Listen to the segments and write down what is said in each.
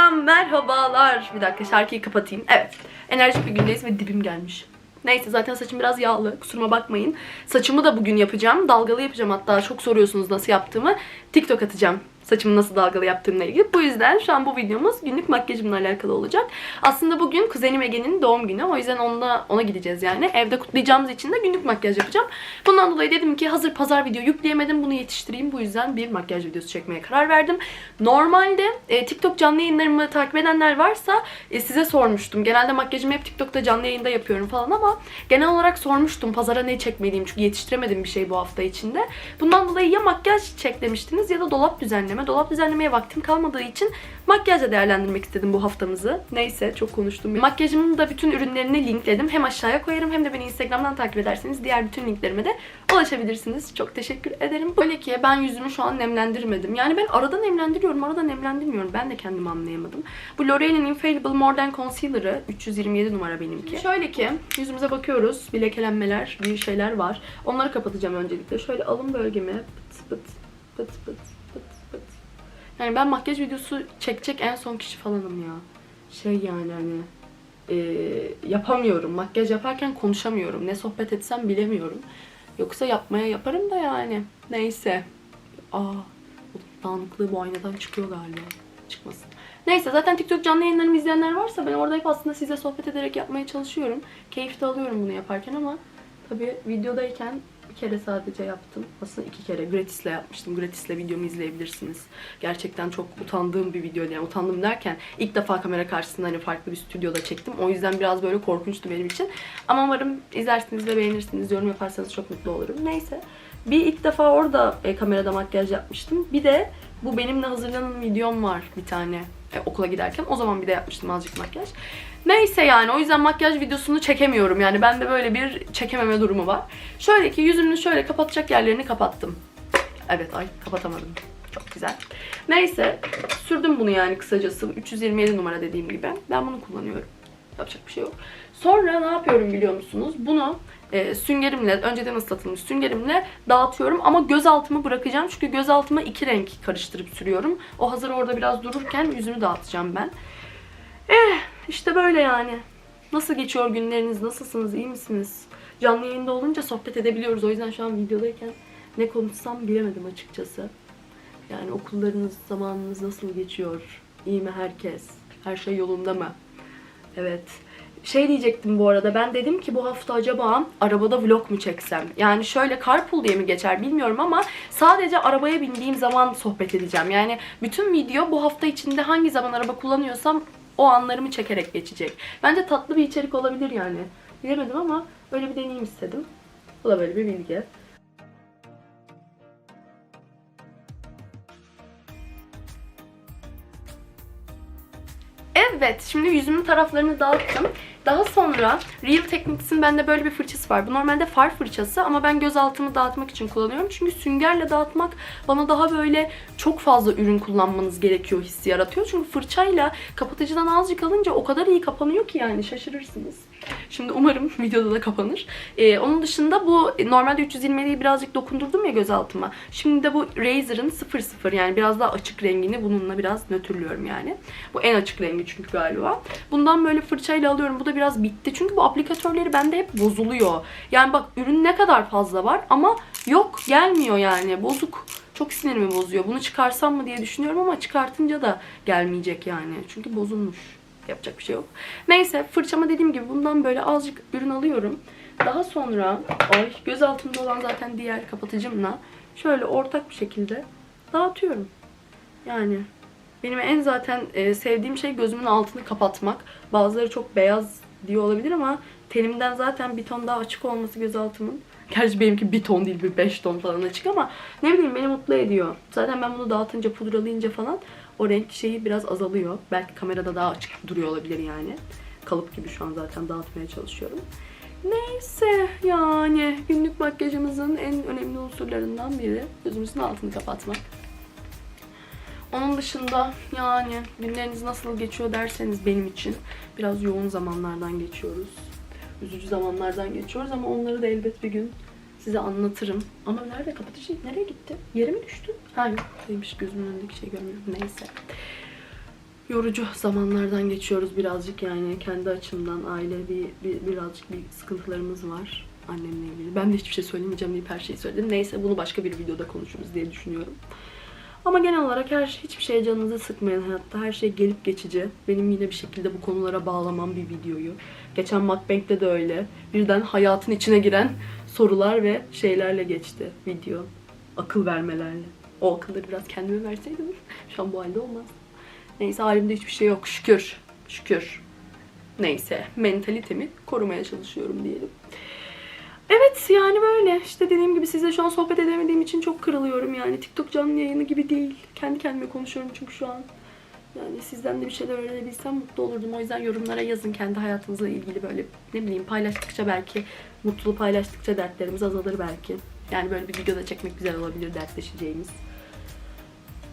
Selam, merhabalar. Bir dakika şarkıyı kapatayım. Evet, enerjik bir gündeyiz ve dibim gelmiş. Neyse zaten saçım biraz yağlı. Kusuruma bakmayın. Saçımı da bugün yapacağım. Dalgalı yapacağım hatta. Çok soruyorsunuz nasıl yaptığımı. TikTok atacağım. Saçımı nasıl dalgalı yaptığımla ilgili. Bu yüzden şu an bu videomuz günlük makyajımla alakalı olacak. Aslında bugün kuzenim Ege'nin doğum günü. O yüzden onunla, ona gideceğiz yani. Evde kutlayacağımız için de günlük makyaj yapacağım. Bundan dolayı dedim ki hazır pazar video yükleyemedim. Bunu yetiştireyim. Bu yüzden bir makyaj videosu çekmeye karar verdim. Normalde e, TikTok canlı yayınlarımı takip edenler varsa e, size sormuştum. Genelde makyajımı hep TikTok'ta canlı yayında yapıyorum falan ama genel olarak sormuştum. Pazara ne çekmeliyim çünkü yetiştiremedim bir şey bu hafta içinde. Bundan dolayı ya makyaj çek demiştiniz ya da dolap düzenleme. Dolap düzenlemeye vaktim kalmadığı için makyajla değerlendirmek istedim bu haftamızı. Neyse çok konuştum. Makyajımın da bütün ürünlerini linkledim. Hem aşağıya koyarım hem de beni Instagram'dan takip ederseniz diğer bütün linklerime de ulaşabilirsiniz. Çok teşekkür ederim. Böyle ki ben yüzümü şu an nemlendirmedim. Yani ben arada nemlendiriyorum, arada nemlendirmiyorum. Ben de kendimi anlayamadım. Bu L'Oreal'in Infallible Modern Concealer'ı 327 numara benimki. Şöyle ki yüzümüze bakıyoruz. Bir lekelenmeler, bir şeyler var. Onları kapatacağım öncelikle. Şöyle alın pıt pıt pıt pıt pıt. Yani ben makyaj videosu çekecek en son kişi falanım ya. Şey yani hani e, yapamıyorum. Makyaj yaparken konuşamıyorum. Ne sohbet etsem bilemiyorum. Yoksa yapmaya yaparım da yani. Neyse. Aa, o dağınıklığı bu aynadan çıkıyor galiba. Çıkmasın. Neyse zaten TikTok canlı yayınlarımı izleyenler varsa ben orada hep aslında size sohbet ederek yapmaya çalışıyorum. Keyif de alıyorum bunu yaparken ama tabii videodayken kere sadece yaptım. Aslında iki kere. Gratis'le yapmıştım. Gratis'le videomu izleyebilirsiniz. Gerçekten çok utandığım bir videoydu. Yani utandım derken ilk defa kamera karşısında hani farklı bir stüdyoda çektim. O yüzden biraz böyle korkunçtu benim için. Ama umarım izlersiniz ve beğenirsiniz. Yorum yaparsanız çok mutlu olurum. Neyse. Bir ilk defa orada e, kamerada makyaj yapmıştım. Bir de bu benimle hazırlanan videom var bir tane e, okula giderken. O zaman bir de yapmıştım azıcık makyaj. Neyse yani o yüzden makyaj videosunu çekemiyorum. Yani bende böyle bir çekememe durumu var. Şöyle ki yüzümün şöyle kapatacak yerlerini kapattım. Evet ay kapatamadım. Çok güzel. Neyse sürdüm bunu yani kısacası. 327 numara dediğim gibi. Ben bunu kullanıyorum. Yapacak bir şey yok. Sonra ne yapıyorum biliyor musunuz? Bunu e, süngerimle, önceden ıslatılmış süngerimle dağıtıyorum. Ama göz altımı bırakacağım. Çünkü göz altıma iki renk karıştırıp sürüyorum. O hazır orada biraz dururken yüzümü dağıtacağım ben. Eh işte böyle yani. Nasıl geçiyor günleriniz? Nasılsınız? iyi misiniz? Canlı yayında olunca sohbet edebiliyoruz. O yüzden şu an videodayken ne konuşsam bilemedim açıkçası. Yani okullarınız, zamanınız nasıl geçiyor? İyi mi herkes? Her şey yolunda mı? Evet. Şey diyecektim bu arada. Ben dedim ki bu hafta acaba arabada vlog mu çeksem? Yani şöyle carpool diye mi geçer bilmiyorum ama sadece arabaya bindiğim zaman sohbet edeceğim. Yani bütün video bu hafta içinde hangi zaman araba kullanıyorsam o anlarımı çekerek geçecek. Bence tatlı bir içerik olabilir yani. Bilemedim ama öyle bir deneyim istedim. Bu da böyle bir bilgi. Evet, şimdi yüzümün taraflarını dağıttım. Daha sonra Real Techniques'in bende böyle bir fırçası var. Bu normalde far fırçası ama ben göz altımı dağıtmak için kullanıyorum. Çünkü süngerle dağıtmak bana daha böyle çok fazla ürün kullanmanız gerekiyor hissi yaratıyor. Çünkü fırçayla kapatıcıdan azıcık alınca o kadar iyi kapanıyor ki yani şaşırırsınız. Şimdi umarım videoda da kapanır. Ee, onun dışında bu normalde 320'yi birazcık dokundurdum ya göz altıma. Şimdi de bu Razer'ın 00 yani biraz daha açık rengini bununla biraz nötrlüyorum yani. Bu en açık rengi çünkü galiba. Bundan böyle fırçayla alıyorum. Bu da biraz bitti. Çünkü bu aplikatörleri bende hep bozuluyor. Yani bak ürün ne kadar fazla var ama yok gelmiyor yani. Bozuk. Çok sinirimi bozuyor. Bunu çıkarsam mı diye düşünüyorum ama çıkartınca da gelmeyecek yani. Çünkü bozulmuş. Yapacak bir şey yok. Neyse fırçama dediğim gibi bundan böyle azıcık ürün alıyorum. Daha sonra ay göz altında olan zaten diğer kapatıcımla şöyle ortak bir şekilde dağıtıyorum. Yani benim en zaten e, sevdiğim şey gözümün altını kapatmak. Bazıları çok beyaz diyor olabilir ama tenimden zaten bir ton daha açık olması göz altımın. Gerçi benimki bir ton değil bir beş ton falan açık ama ne bileyim beni mutlu ediyor. Zaten ben bunu dağıtınca pudralayınca falan o renk şeyi biraz azalıyor. Belki kamerada daha açık duruyor olabilir yani. Kalıp gibi şu an zaten dağıtmaya çalışıyorum. Neyse yani günlük makyajımızın en önemli unsurlarından biri gözümüzün altını kapatmak. Onun dışında yani günleriniz nasıl geçiyor derseniz benim için biraz yoğun zamanlardan geçiyoruz. Üzücü zamanlardan geçiyoruz ama onları da elbet bir gün size anlatırım. Ama nerede kapatıcı? Nereye gitti? Yere mi düştü? Ha yok gözümün önündeki şey görmüyorum. Neyse. Yorucu zamanlardan geçiyoruz birazcık yani kendi açımdan aile bir, bir birazcık bir sıkıntılarımız var annemle ilgili. Ben de hiçbir şey söylemeyeceğim deyip her şeyi söyledim. Neyse bunu başka bir videoda konuşuruz diye düşünüyorum. Ama genel olarak her şey, hiçbir şeye canınızı sıkmayın hayatta. Her şey gelip geçici. Benim yine bir şekilde bu konulara bağlamam bir videoyu. Geçen Mukbang'de de öyle. Birden hayatın içine giren sorular ve şeylerle geçti video. Akıl vermelerle. O akılları biraz kendime verseydim şu an bu halde olmaz. Neyse halimde hiçbir şey yok şükür. Şükür. Neyse mentalitemi korumaya çalışıyorum diyelim. Evet yani böyle işte dediğim gibi size şu an sohbet edemediğim için çok kırılıyorum yani. TikTok canlı yayını gibi değil. Kendi kendime konuşuyorum çünkü şu an. Yani sizden de bir şeyler öğrenebilsem mutlu olurdum. O yüzden yorumlara yazın kendi hayatınızla ilgili böyle ne bileyim paylaştıkça belki mutluluğu paylaştıkça dertlerimiz azalır belki. Yani böyle bir videoda çekmek güzel olabilir dertleşeceğimiz.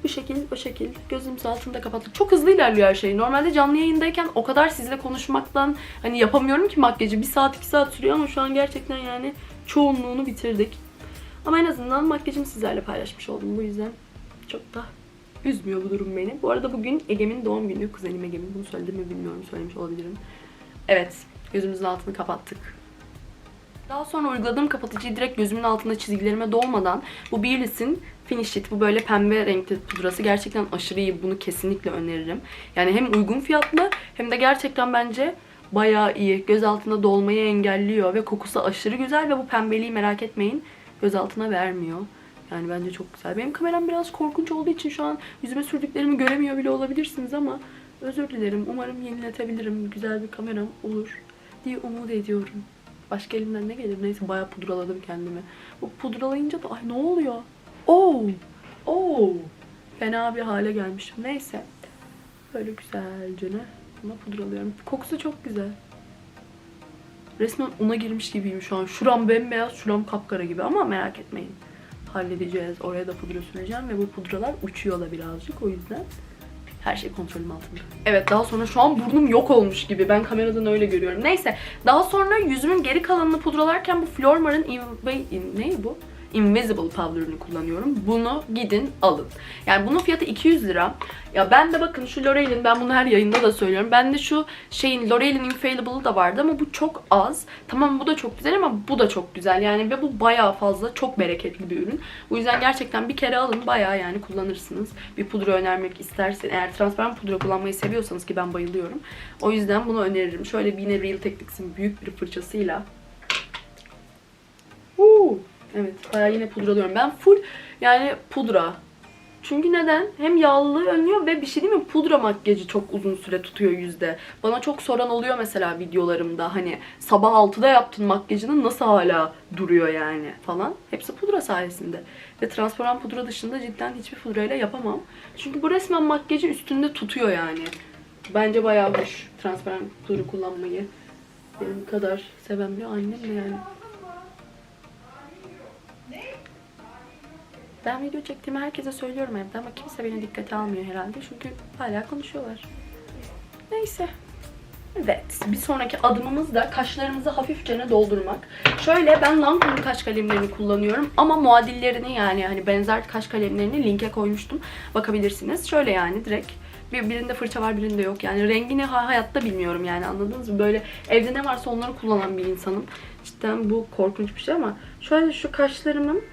Bu şekil, o şekil. Gözümüz altında kapattık. Çok hızlı ilerliyor her şey. Normalde canlı yayındayken o kadar sizle konuşmaktan hani yapamıyorum ki makyajı. Bir saat, iki saat sürüyor ama şu an gerçekten yani çoğunluğunu bitirdik. Ama en azından makyajımı sizlerle paylaşmış oldum. Bu yüzden çok da üzmüyor bu durum beni. Bu arada bugün Egem'in doğum günü. Kuzenim Egem'in. Bunu söyledim mi bilmiyorum. Söylemiş olabilirim. Evet. Gözümüzün altını kapattık. Daha sonra uyguladığım kapatıcıyı direkt gözümün altında çizgilerime dolmadan bu Baileys'in Finish It bu böyle pembe renkli pudrası gerçekten aşırı iyi. Bunu kesinlikle öneririm. Yani hem uygun fiyatlı hem de gerçekten bence bayağı iyi. Göz altında dolmayı engelliyor ve kokusu aşırı güzel ve bu pembeliği merak etmeyin göz altına vermiyor. Yani bence çok güzel. Benim kameram biraz korkunç olduğu için şu an yüzüme sürdüklerimi göremiyor bile olabilirsiniz ama özür dilerim. Umarım yeniletebilirim. Güzel bir kameram olur diye umut ediyorum. Başka elimden ne gelir? Neyse bayağı pudraladım kendimi. Bu pudralayınca da ay ne oluyor? Oo! Oo! Fena bir hale gelmişim. Neyse. Böyle güzelce buna pudralıyorum. Kokusu çok güzel. Resmen una girmiş gibiyim şu an. Şuram bembeyaz, şuram kapkara gibi ama merak etmeyin. Halledeceğiz. Oraya da pudra süreceğim ve bu pudralar uçuyor birazcık. O yüzden her şey kontrolüm altında. Evet daha sonra şu an burnum yok olmuş gibi. Ben kameradan öyle görüyorum. Neyse daha sonra yüzümün geri kalanını pudralarken bu Flormar'ın Inv- in, ne bu? Invisible Powder'ını kullanıyorum. Bunu gidin alın. Yani bunun fiyatı 200 lira. Ya ben de bakın şu L'Oreal'in ben bunu her yayında da söylüyorum. Ben de şu şeyin L'Oreal'in Infallible'ı da vardı ama bu çok az. Tamam bu da çok güzel ama bu da çok güzel. Yani ve bu bayağı fazla çok bereketli bir ürün. Bu yüzden gerçekten bir kere alın bayağı yani kullanırsınız. Bir pudra önermek istersen eğer transparan pudra kullanmayı seviyorsanız ki ben bayılıyorum. O yüzden bunu öneririm. Şöyle bir yine Real Techniques'in büyük bir fırçasıyla Huu. Evet bayağı yine pudralıyorum. Ben full yani pudra. Çünkü neden? Hem yağlılığı önlüyor ve bir şey değil mi? Pudra makyajı çok uzun süre tutuyor yüzde. Bana çok soran oluyor mesela videolarımda. Hani sabah 6'da yaptın makyajını nasıl hala duruyor yani falan. Hepsi pudra sayesinde. Ve transparan pudra dışında cidden hiçbir pudrayla yapamam. Çünkü bu resmen makyajı üstünde tutuyor yani. Bence bayağı hoş transparan pudra kullanmayı. Benim kadar seven bir annem de yani. Ben video çektiğimi herkese söylüyorum evde ama kimse beni dikkate almıyor herhalde çünkü hala konuşuyorlar. Neyse. Evet, bir sonraki adımımız da kaşlarımızı hafifçe doldurmak. Şöyle ben Lancome'un kaş kalemlerini kullanıyorum ama muadillerini yani hani benzer kaş kalemlerini linke koymuştum. Bakabilirsiniz. Şöyle yani direkt bir, birinde fırça var birinde yok. Yani rengini ha- hayatta bilmiyorum yani anladınız mı? Böyle evde ne varsa onları kullanan bir insanım. Cidden bu korkunç bir şey ama şöyle şu kaşlarımın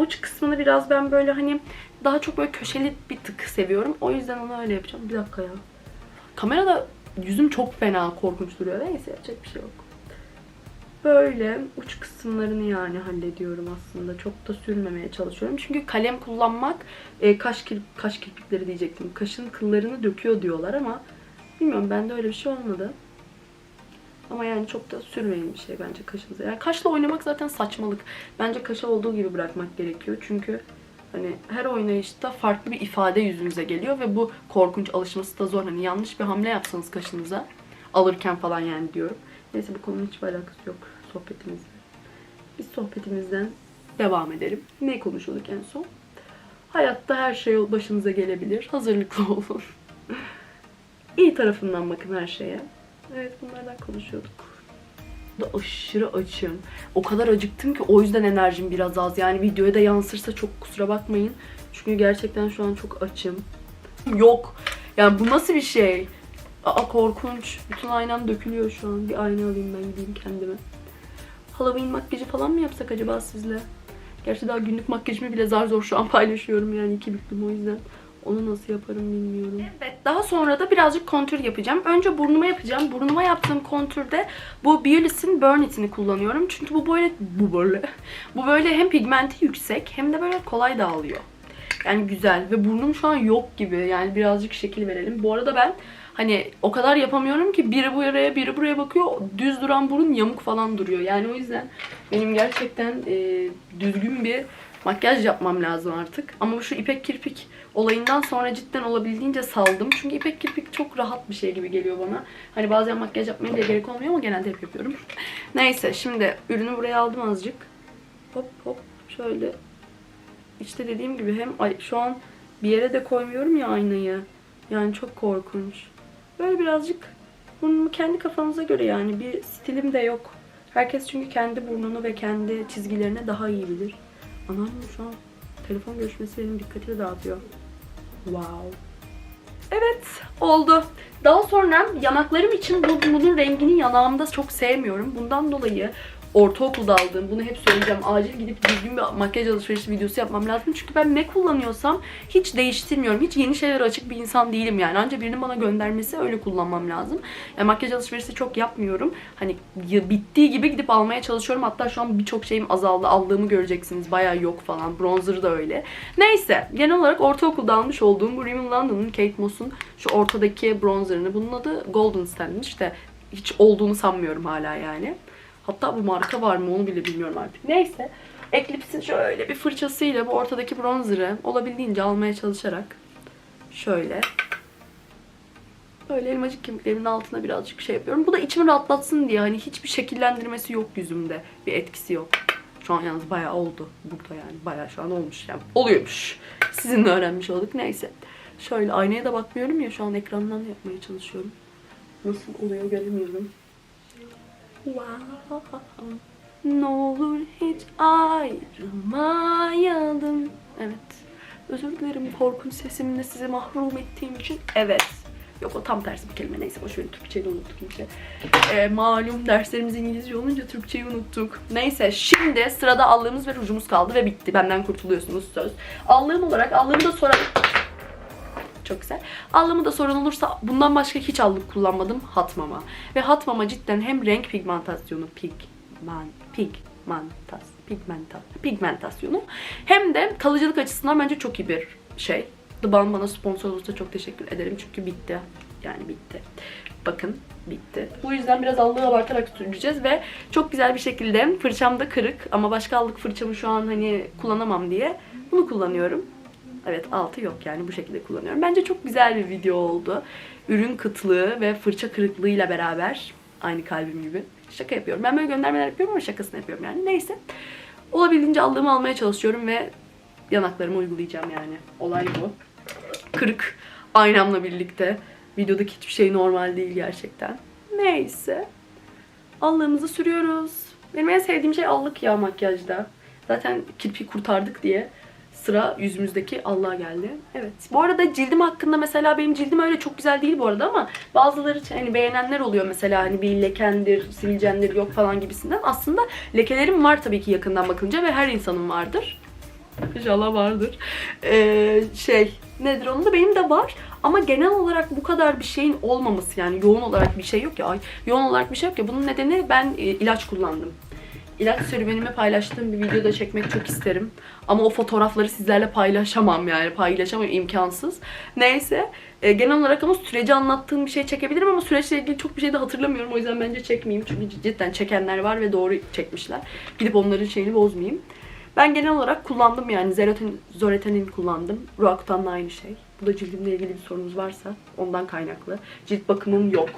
uç kısmını biraz ben böyle hani daha çok böyle köşeli bir tık seviyorum. O yüzden onu öyle yapacağım. Bir dakika ya. Kamerada yüzüm çok fena korkunç duruyor. Neyse yapacak bir şey yok. Böyle uç kısımlarını yani hallediyorum aslında. Çok da sürmemeye çalışıyorum. Çünkü kalem kullanmak e, kaş, kir kaş kirpikleri diyecektim. Kaşın kıllarını döküyor diyorlar ama bilmiyorum bende öyle bir şey olmadı. Ama yani çok da sürmeyin bir şey bence kaşınıza. Yani kaşla oynamak zaten saçmalık. Bence kaşı olduğu gibi bırakmak gerekiyor. Çünkü hani her oynayışta farklı bir ifade yüzünüze geliyor ve bu korkunç alışması da zor. Hani yanlış bir hamle yapsanız kaşınıza alırken falan yani diyorum. Neyse bu konunun hiçbir alakası yok sohbetimizle. Biz sohbetimizden devam edelim. Ne konuşuyorduk en son? Hayatta her şey başınıza gelebilir. Hazırlıklı olun. İyi tarafından bakın her şeye. Evet bunlardan konuşuyorduk. Da aşırı açım. O kadar acıktım ki o yüzden enerjim biraz az. Yani videoya da yansırsa çok kusura bakmayın. Çünkü gerçekten şu an çok açım. Yok. Yani bu nasıl bir şey? Aa korkunç. Bütün aynam dökülüyor şu an. Bir ayna alayım ben gideyim kendime. Halloween makyajı falan mı yapsak acaba sizle? Gerçi daha günlük makyajımı bile zar zor şu an paylaşıyorum yani iki büklüm o yüzden. Onu nasıl yaparım bilmiyorum. Evet daha sonra da birazcık kontür yapacağım. Önce burnuma yapacağım. Burnuma yaptığım kontürde bu Beulis'in Burn It'ini kullanıyorum. Çünkü bu böyle bu böyle bu böyle hem pigmenti yüksek hem de böyle kolay dağılıyor. Yani güzel ve burnum şu an yok gibi. Yani birazcık şekil verelim. Bu arada ben hani o kadar yapamıyorum ki biri buraya biri buraya bakıyor. Düz duran burun yamuk falan duruyor. Yani o yüzden benim gerçekten e, düzgün bir makyaj yapmam lazım artık. Ama şu ipek kirpik olayından sonra cidden olabildiğince saldım. Çünkü ipek kirpik çok rahat bir şey gibi geliyor bana. Hani bazen makyaj yapmaya bile gerek olmuyor ama genelde hep yapıyorum. Neyse şimdi ürünü buraya aldım azıcık. Hop hop şöyle. İşte dediğim gibi hem ay, şu an bir yere de koymuyorum ya aynayı. Yani çok korkunç. Böyle birazcık burnumu kendi kafanıza göre yani bir stilim de yok. Herkes çünkü kendi burnunu ve kendi çizgilerini daha iyi bilir. Anam şu an telefon görüşmesi benim dikkatimi dağıtıyor. Wow. Evet oldu. Daha sonra yanaklarım için bu, bunun rengini yanağımda çok sevmiyorum. Bundan dolayı ortaokulda aldığım, bunu hep söyleyeceğim. Acil gidip düzgün bir makyaj alışverişi videosu yapmam lazım. Çünkü ben ne kullanıyorsam hiç değiştirmiyorum. Hiç yeni şeylere açık bir insan değilim yani. Ancak birinin bana göndermesi öyle kullanmam lazım. Yani makyaj alışverişi çok yapmıyorum. Hani bittiği gibi gidip almaya çalışıyorum. Hatta şu an birçok şeyim azaldı. Aldığımı göreceksiniz. Bayağı yok falan. Bronzer da öyle. Neyse. Genel olarak ortaokulda almış olduğum bu Rimmel London'ın Kate Moss'un şu ortadaki bronzerını. Bunun adı Golden Stand'miş. İşte hiç olduğunu sanmıyorum hala yani. Hatta bu marka var mı onu bile bilmiyorum artık. Neyse. Eclipse'in şöyle bir fırçasıyla bu ortadaki bronzer'ı olabildiğince almaya çalışarak şöyle böyle elmacık kemiklerimin altına birazcık şey yapıyorum. Bu da içimi rahatlatsın diye hani hiçbir şekillendirmesi yok yüzümde. Bir etkisi yok. Şu an yalnız bayağı oldu. Burada yani bayağı şu an olmuş yani. Oluyormuş. Sizinle öğrenmiş olduk. Neyse. Şöyle aynaya da bakmıyorum ya şu an ekrandan yapmaya çalışıyorum. Nasıl oluyor göremiyorum. Wow. Ne olur hiç ayrılmayalım. Evet. Özür dilerim korkunç sesimle sizi mahrum ettiğim için. Evet. Yok o tam tersi bir kelime. Neyse boş verin Türkçeyi unuttuk işte. Ee, malum derslerimiz İngilizce olunca Türkçeyi unuttuk. Neyse şimdi sırada allığımız ve rujumuz kaldı ve bitti. Benden kurtuluyorsunuz söz. Allığım olarak allığımı da soralım. Çok güzel. Allığımı da soran olursa bundan başka hiç allık kullanmadım. Hatmama. Ve Hatmama cidden hem renk pigmentasyonu pigman pigmentas pigmentas pigmentasyonu hem de kalıcılık açısından bence çok iyi bir şey. The Balm bana sponsor olursa çok teşekkür ederim çünkü bitti. Yani bitti. Bakın bitti. Bu yüzden biraz allığı abartarak süreceğiz ve çok güzel bir şekilde fırçam da kırık ama başka allık fırçamı şu an hani kullanamam diye bunu kullanıyorum. Evet altı yok yani bu şekilde kullanıyorum. Bence çok güzel bir video oldu. Ürün kıtlığı ve fırça kırıklığıyla beraber aynı kalbim gibi. Şaka yapıyorum. Ben böyle göndermeler yapıyorum ama şakasını yapıyorum yani. Neyse. Olabildiğince aldığımı almaya çalışıyorum ve yanaklarımı uygulayacağım yani. Olay bu. Kırık aynamla birlikte. Videodaki hiçbir şey normal değil gerçekten. Neyse. Allığımızı sürüyoruz. Benim en sevdiğim şey allık ya makyajda. Zaten kirpi kurtardık diye sıra yüzümüzdeki Allah'a geldi. Evet. Bu arada cildim hakkında mesela benim cildim öyle çok güzel değil bu arada ama bazıları hani beğenenler oluyor mesela hani bir lekendir, sivilcendir yok falan gibisinden. Aslında lekelerim var tabii ki yakından bakınca ve her insanın vardır. İnşallah vardır. Ee, şey nedir onun da benim de var. Ama genel olarak bu kadar bir şeyin olmaması yani yoğun olarak bir şey yok ya. Ay, yoğun olarak bir şey yok ya. Bunun nedeni ben e, ilaç kullandım. İlaç serüvenimi paylaştığım bir videoda çekmek çok isterim. Ama o fotoğrafları sizlerle paylaşamam yani. Paylaşamam imkansız. Neyse. E, genel olarak ama süreci anlattığım bir şey çekebilirim ama süreçle ilgili çok bir şey de hatırlamıyorum. O yüzden bence çekmeyeyim. Çünkü cidden çekenler var ve doğru çekmişler. Gidip onların şeyini bozmayayım. Ben genel olarak kullandım yani. Zerotin, Zoretenin kullandım. Roakutan'la aynı şey. Bu da cildimle ilgili bir sorunuz varsa ondan kaynaklı. Cilt bakımım yok.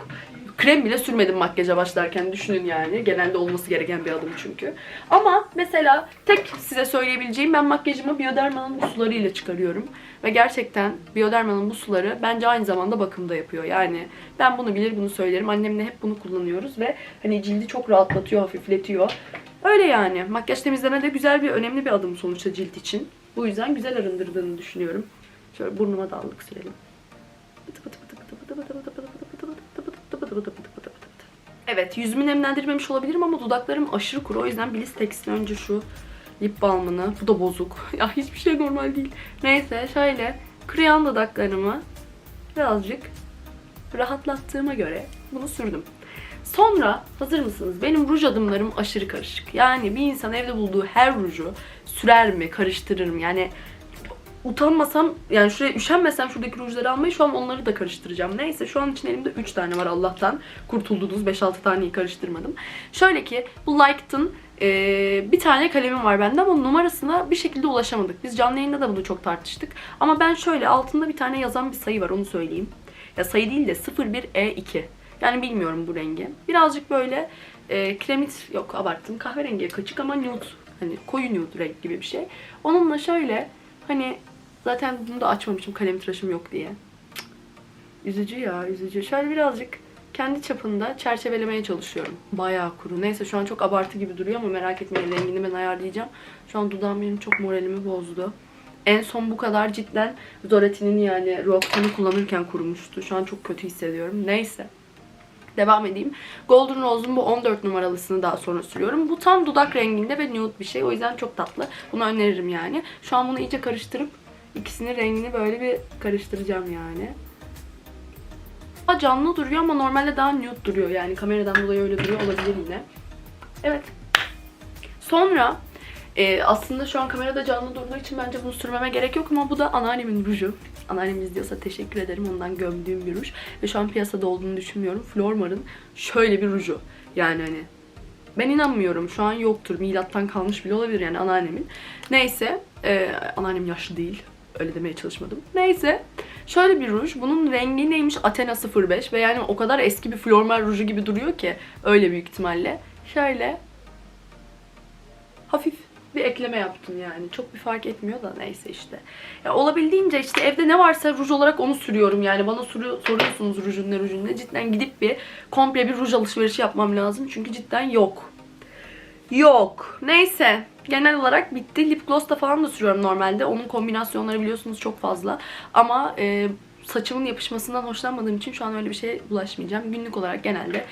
Krem bile sürmedim makyaja başlarken düşünün yani. Genelde olması gereken bir adım çünkü. Ama mesela tek size söyleyebileceğim ben makyajımı Bioderma'nın bu sularıyla çıkarıyorum. Ve gerçekten Bioderma'nın bu suları bence aynı zamanda bakımda yapıyor. Yani ben bunu bilir bunu söylerim. Annemle hep bunu kullanıyoruz ve hani cildi çok rahatlatıyor, hafifletiyor. Öyle yani. Makyaj temizleme de güzel bir, önemli bir adım sonuçta cilt için. Bu yüzden güzel arındırdığını düşünüyorum. Şöyle burnuma da allık sürelim. Bıtı bıtı bıtı bıtı bıtı bıtı bıtı bıtı bıdı bıdı bıdı bıdı bıdı. Evet yüzümü nemlendirmemiş olabilirim ama dudaklarım aşırı kuru. O yüzden Bliss Tex'in önce şu lip balmını. Bu da bozuk. ya hiçbir şey normal değil. Neyse şöyle kırayan dudaklarımı birazcık rahatlattığıma göre bunu sürdüm. Sonra hazır mısınız? Benim ruj adımlarım aşırı karışık. Yani bir insan evde bulduğu her ruju sürer mi, karıştırır mı? Yani utanmasam yani şuraya üşenmesem şuradaki rujları almayı şu an onları da karıştıracağım. Neyse şu an için elimde 3 tane var Allah'tan. Kurtuldunuz 5-6 taneyi karıştırmadım. Şöyle ki bu Liked'ın ee, bir tane kalemim var bende ama numarasına bir şekilde ulaşamadık. Biz canlı yayında da bunu çok tartıştık. Ama ben şöyle altında bir tane yazan bir sayı var onu söyleyeyim. Ya sayı değil de 01E2. Yani bilmiyorum bu rengi. Birazcık böyle e, kremit yok abarttım kahverengiye kaçık ama nude hani koyu nude renk gibi bir şey. Onunla şöyle hani zaten bunu da açmamışım kalem tıraşım yok diye. Üzücü ya üzücü. Şöyle birazcık kendi çapında çerçevelemeye çalışıyorum. Bayağı kuru. Neyse şu an çok abartı gibi duruyor ama merak etmeyin rengini ben ayarlayacağım. Şu an dudağım benim çok moralimi bozdu. En son bu kadar cidden Doretti'nin yani Roxanne'ı kullanırken kurumuştu. Şu an çok kötü hissediyorum. Neyse. Devam edeyim. Golden Rose'un bu 14 numaralısını daha sonra sürüyorum. Bu tam dudak renginde ve nude bir şey. O yüzden çok tatlı. Bunu öneririm yani. Şu an bunu iyice karıştırıp ikisinin rengini böyle bir karıştıracağım yani. Daha canlı duruyor ama normalde daha nude duruyor. Yani kameradan dolayı öyle duruyor olabilir yine. Evet. Sonra e, aslında şu an kamerada canlı durduğu için bence bunu sürmeme gerek yok ama bu da anneannemin ruju. Anneannem izliyorsa teşekkür ederim. Ondan gömdüğüm bir ruj. Ve şu an piyasada olduğunu düşünmüyorum. Flormar'ın şöyle bir ruju. Yani hani ben inanmıyorum. Şu an yoktur. Milattan kalmış bile olabilir yani anneannemin. Neyse. E, anneannem yaşlı değil. Öyle demeye çalışmadım. Neyse. Şöyle bir ruj. Bunun rengi neymiş? Athena 05 ve yani o kadar eski bir Flormar ruju gibi duruyor ki. Öyle büyük ihtimalle. Şöyle hafif bir ekleme yaptım yani. Çok bir fark etmiyor da neyse işte. Ya olabildiğince işte evde ne varsa ruj olarak onu sürüyorum yani. Bana soru, soruyorsunuz rujun ne rujun ne. Cidden gidip bir komple bir ruj alışverişi yapmam lazım. Çünkü cidden yok. Yok. Neyse. Genel olarak bitti. Lip gloss da falan da sürüyorum normalde. Onun kombinasyonları biliyorsunuz çok fazla. Ama e, saçımın yapışmasından hoşlanmadığım için şu an öyle bir şeye bulaşmayacağım. Günlük olarak genelde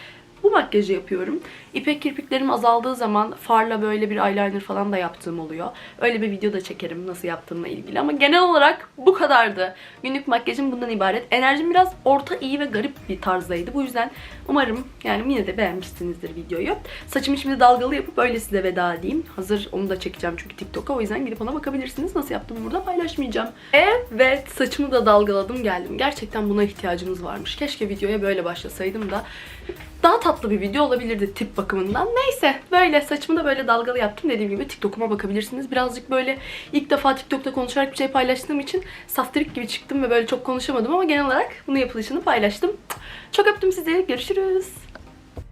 bu makyajı yapıyorum. İpek kirpiklerim azaldığı zaman farla böyle bir eyeliner falan da yaptığım oluyor. Öyle bir video da çekerim nasıl yaptığımla ilgili. Ama genel olarak bu kadardı. Günlük makyajım bundan ibaret. Enerjim biraz orta iyi ve garip bir tarzdaydı. Bu yüzden umarım yani yine de beğenmişsinizdir videoyu. Saçımı şimdi dalgalı yapıp öyle size veda edeyim. Hazır onu da çekeceğim çünkü TikTok'a. O yüzden gidip ona bakabilirsiniz. Nasıl yaptığımı burada paylaşmayacağım. Evet saçımı da dalgaladım geldim. Gerçekten buna ihtiyacımız varmış. Keşke videoya böyle başlasaydım da daha tatlı bir video olabilirdi tip bakımından. Neyse böyle saçımı da böyle dalgalı yaptım. Dediğim gibi TikTok'uma bakabilirsiniz. Birazcık böyle ilk defa TikTok'ta konuşarak bir şey paylaştığım için saftirik gibi çıktım ve böyle çok konuşamadım ama genel olarak bunu yapılışını paylaştım. Çok öptüm sizi. Görüşürüz.